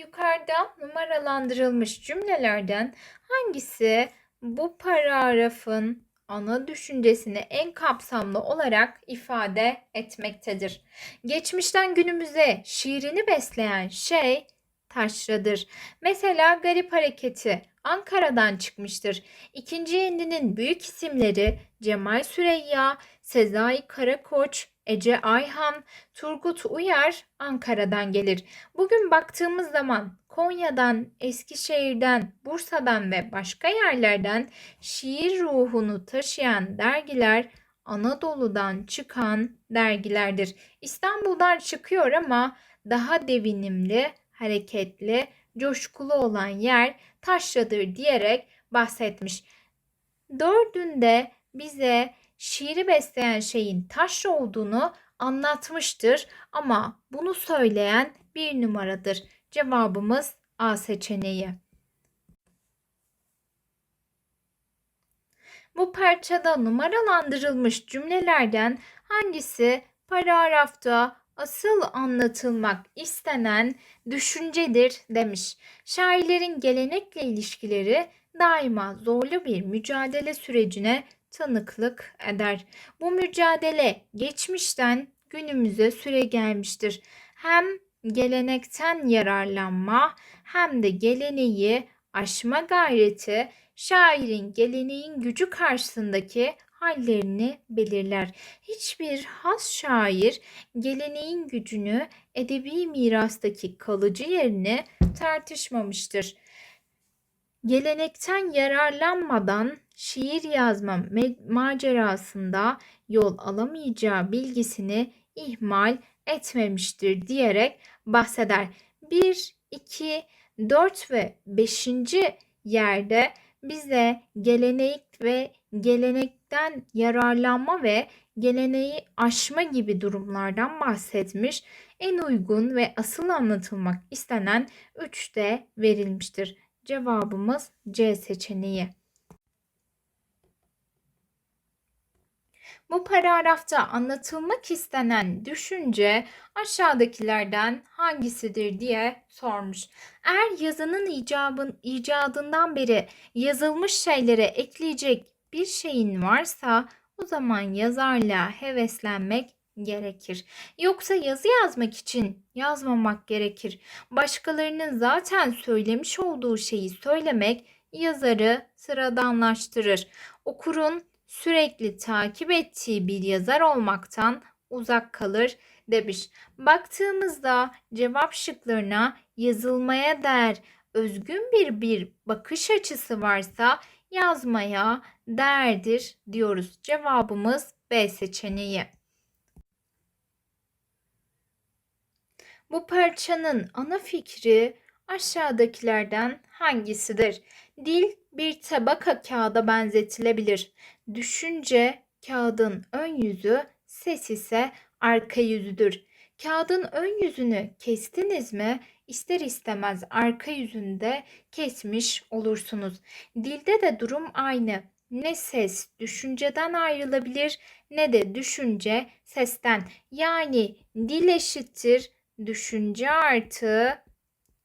Yukarıda numaralandırılmış cümlelerden hangisi bu paragrafın ana düşüncesini en kapsamlı olarak ifade etmektedir? Geçmişten günümüze şiirini besleyen şey taşradır. Mesela Garip Hareketi Ankara'dan çıkmıştır. İkinci Yendi'nin büyük isimleri Cemal Süreyya, Sezai Karakoç, Ece Ayhan, Turgut Uyar Ankara'dan gelir. Bugün baktığımız zaman Konya'dan, Eskişehir'den, Bursa'dan ve başka yerlerden şiir ruhunu taşıyan dergiler Anadolu'dan çıkan dergilerdir. İstanbul'dan çıkıyor ama daha devinimli, hareketli, coşkulu olan yer taşradır diyerek bahsetmiş. Dördünde bize şiiri besleyen şeyin taşra olduğunu anlatmıştır ama bunu söyleyen bir numaradır. Cevabımız A seçeneği. Bu parçada numaralandırılmış cümlelerden hangisi paragrafta asıl anlatılmak istenen düşüncedir demiş. Şairlerin gelenekle ilişkileri daima zorlu bir mücadele sürecine tanıklık eder. Bu mücadele geçmişten günümüze süre gelmiştir. Hem gelenekten yararlanma hem de geleneği aşma gayreti şairin geleneğin gücü karşısındaki hallerini belirler. Hiçbir has şair geleneğin gücünü edebi mirastaki kalıcı yerini tartışmamıştır. Gelenekten yararlanmadan şiir yazma macerasında yol alamayacağı bilgisini ihmal etmemiştir diyerek bahseder. 1, 2, 4 ve 5. yerde bize gelenek ve gelenekten yararlanma ve geleneği aşma gibi durumlardan bahsetmiş. En uygun ve asıl anlatılmak istenen 3 de verilmiştir. Cevabımız C seçeneği. Bu paragrafta anlatılmak istenen düşünce aşağıdakilerden hangisidir diye sormuş. Eğer yazının icabın, icadından beri yazılmış şeylere ekleyecek bir şeyin varsa o zaman yazarla heveslenmek gerekir. Yoksa yazı yazmak için yazmamak gerekir. Başkalarının zaten söylemiş olduğu şeyi söylemek yazarı sıradanlaştırır. Okurun sürekli takip ettiği bir yazar olmaktan uzak kalır demiş. Baktığımızda cevap şıklarına yazılmaya değer özgün bir bir bakış açısı varsa yazmaya değerdir diyoruz. Cevabımız B seçeneği. Bu parçanın ana fikri aşağıdakilerden hangisidir? Dil bir tabaka kağıda benzetilebilir. Düşünce kağıdın ön yüzü, ses ise arka yüzüdür. Kağıdın ön yüzünü kestiniz mi ister istemez arka yüzünde kesmiş olursunuz. Dilde de durum aynı. Ne ses düşünceden ayrılabilir ne de düşünce sesten. Yani dil eşittir düşünce artı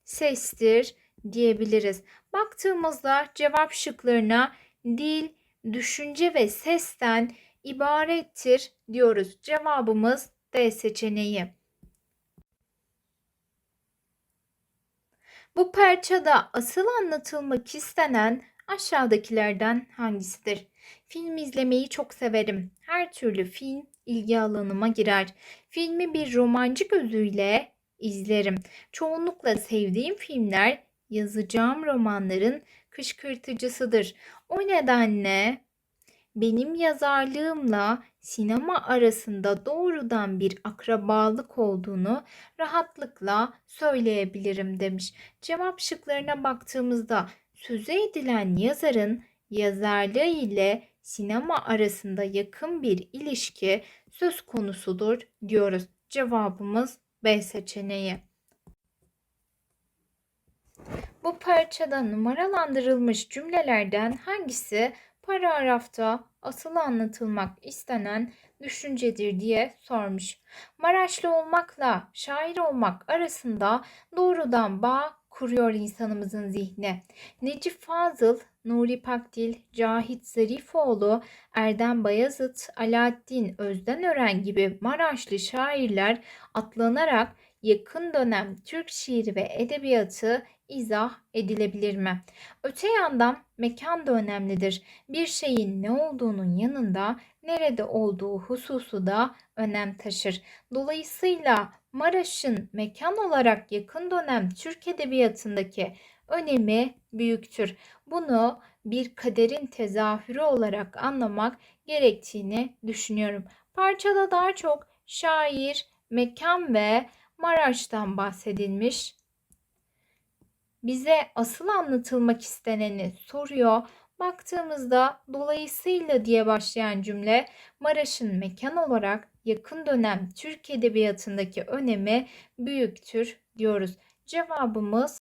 sestir diyebiliriz. Baktığımızda cevap şıklarına dil, düşünce ve sesten ibarettir diyoruz. Cevabımız D seçeneği. Bu parçada asıl anlatılmak istenen aşağıdakilerden hangisidir? Film izlemeyi çok severim. Her türlü film ilgi alanıma girer. Filmi bir romancı gözüyle izlerim. Çoğunlukla sevdiğim filmler yazacağım romanların kışkırtıcısıdır. O nedenle benim yazarlığımla sinema arasında doğrudan bir akrabalık olduğunu rahatlıkla söyleyebilirim demiş. Cevap şıklarına baktığımızda söze edilen yazarın yazarlığı ile sinema arasında yakın bir ilişki söz konusudur diyoruz. Cevabımız B seçeneği. Bu parçada numaralandırılmış cümlelerden hangisi paragrafta asıl anlatılmak istenen düşüncedir diye sormuş. Maraşlı olmakla şair olmak arasında doğrudan bağ kuruyor insanımızın zihni. Necip Fazıl, Nuri Pakdil, Cahit Zarifoğlu, Erdem Bayazıt, Alaaddin Özdenören gibi Maraşlı şairler atlanarak yakın dönem Türk şiiri ve edebiyatı izah edilebilir mi? Öte yandan mekan da önemlidir. Bir şeyin ne olduğunun yanında nerede olduğu hususu da önem taşır. Dolayısıyla Maraş'ın mekan olarak yakın dönem Türk edebiyatındaki önemi büyüktür. Bunu bir kaderin tezahürü olarak anlamak gerektiğini düşünüyorum. Parçada daha çok şair, mekan ve Maraş'tan bahsedilmiş. Bize asıl anlatılmak isteneni soruyor. Baktığımızda dolayısıyla diye başlayan cümle Maraş'ın mekan olarak yakın dönem Türk edebiyatındaki önemi büyüktür diyoruz. Cevabımız